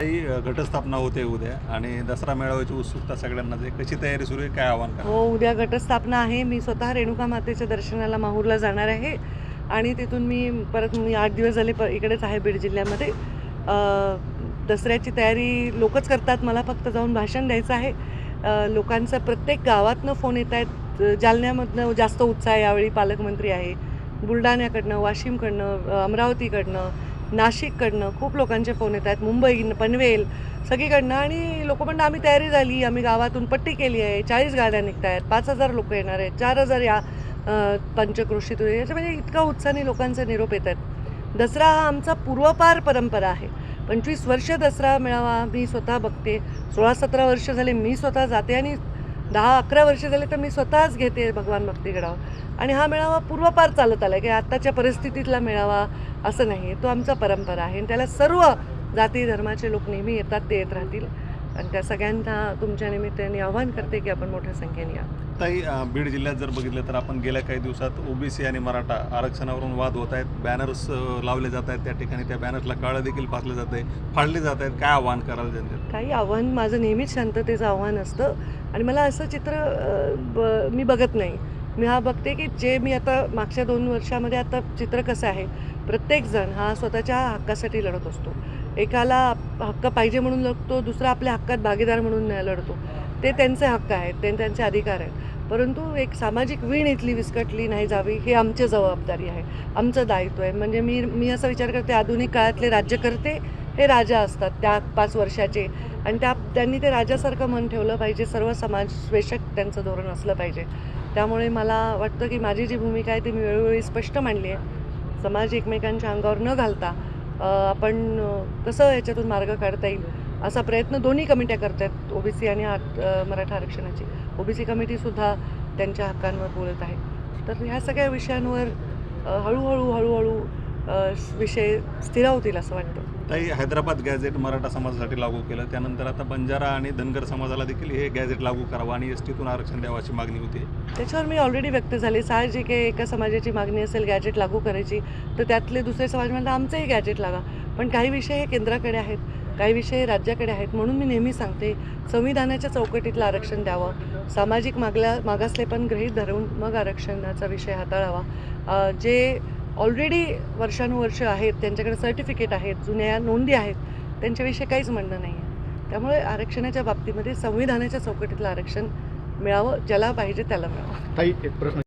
घटस्थापना होते उद्या आणि दसरा मेळाव्याची उत्सुकता सगळ्यांनाच आहे. कशी तयारी सुरू आहे? काय आव्हान हो उद्या घटस्थापना आहे. मी स्वतः रेणुका मातेच्या दर्शनाला माहूरला जाणार आहे आणि तिथून मी परत मी आठ दिवस झाले प इकडेच आहे बीड जिल्ह्यामध्ये. दसऱ्याची तयारी लोकच करतात. मला फक्त जाऊन भाषण द्यायचं आहे. लोकांचा लोकांचं प्रत्येक गावातनं फोन येत आहेत. जालन्यामधनं जास्त उत्साह यावेळी पालकमंत्री आहे. बुलढाण्याकडनं वाशिमकडनं अमरावतीकडनं नाशिककडनं खूप लोकांचे फोन येत आहेत. मुंबई पनवेल सगळीकडनं. आणि लोक म्हणणं आम्ही तयारी झाली आम्ही गावातून पट्टी केली आहे. चाळीस गाड्या निघत आहेत पाच हजार लोक येणार आहेत. चार हजार या अ, पंचक्रोशीतून याच्या म्हणजे इतका उत्साहाने लोकांचे निरोप येत आहेत. दसरा हा आमचा पूर्वपार परंपरा आहे. पंचवीस वर्ष दसरा मेळावा मी स्वतः बघते. सोळा सतरा वर्ष झाले मी स्वतः जाते आणि दहा अकरा वर्ष झाले तर मी स्वतःच घेते भगवान भक्तीगडावर आणि हा मेळावा पूर्वपार चालत आला आहे की आत्ताच्या परिस्थितीतला मेळावा असं नाही तो आमचा परंपरा आहे. आणि त्याला सर्व जाती धर्माचे लोक नेहमी येतात ते येत राहतील. आणि त्या सगळ्यांना तुमच्या निमित्ताने आवाहन करते की आपण मोठ्या संख्येने या. ताई बीड जिल्ह्यात जर बघितलं तर आपण गेल्या काही दिवसात ओबीसी आणि मराठा आरक्षणावरून वाद होत आहेत. बॅनर्स लावले जात आहेत त्या ठिकाणी. त्या बॅनर्सला काळं देखील फासलं जात आहे. फाडले जात आहेत. काय आव्हान कराल जनतेत काही आव्हान माझं नेहमीच शांततेचं आव्हान असतं. आणि मला असं चित्र ब मी बघत नाही. मी हा बघते की जे मी आता मागच्या दोन वर्षामध्ये आता चित्र कसं आहे प्रत्येकजण हा स्वतःच्या हक्कासाठी लढत असतो. एकाला हक्क पाहिजे म्हणून लढतो दुसरा आपल्या हक्कात भागीदार म्हणून लढतो. ते त्यांचे हक्क आहेत ते त्यांचे अधिकार आहेत. परंतु एक सामाजिक वीण इथली विस्कटली नाही जावी हे आमची जबाबदारी आहे आमचं दायित्व आहे. म्हणजे मी मी असा विचार करते आधुनिक काळातले राज्यकर्ते हे राजा असतात त्या पाच वर्षाचे. आणि त्या त्यांनी ते राजासारखं मन ठेवलं पाहिजे सर्व समाजवेशक त्यांचं धोरण असलं पाहिजे. त्यामुळे मला वाटतं की माझी जी भूमिका आहे ती मी वेळोवेळी स्पष्ट मांडली आहे. समाज एकमेकांच्या अंगावर न घालता आपण कसं याच्यातून मार्ग काढता येईल असा प्रयत्न दोन्ही कमिट्या करत आहेत ओबीसी आणि आर- मराठा आरक्षणाची. ओबीसी कमिटीसुद्धा त्यांच्या हक्कांवर बोलत आहे. तर ह्या सगळ्या विषयांवर हळूहळू हळूहळू विषय स्थिरावतील असं वाटतं. काही हैदराबाद गॅझेट मराठा समाजासाठी लागू केलं त्यानंतर आता बंजारा आणि धनगर समाजाला देखील हे गॅझेट लागू करावं आणि एस टीतून आरक्षण द्यावं अशी मागणी होती. त्याच्यावर मी ऑलरेडी व्यक्त झाले. साहजिक आहे एका समाजाची मागणी असेल गॅजेट लागू करायची तर त्यातले दुसरे समाज म्हणतात आमचंही गॅजेट लागा. पण काही विषय हे केंद्राकडे आहेत काही विषय हे राज्याकडे आहेत. म्हणून मी नेहमी सांगते संविधानाच्या चौकटीतलं आरक्षण द्यावं. सामाजिक मागल्या मागासले पण गृहीत धरून मग आरक्षणाचा विषय हाताळावा. जे ऑलरेडी वर्षानुवर्ष आहेत त्यांच्याकडे सर्टिफिकेट आहेत जुन्या नोंदी आहेत त्यांच्याविषयी काहीच म्हणणं नाही आहे. त्यामुळे आरक्षणाच्या बाबतीमध्ये संविधानाच्या चौकटीतलं आरक्षण मिळावं ज्याला पाहिजे त्याला मिळावं. काही एक प्रश्न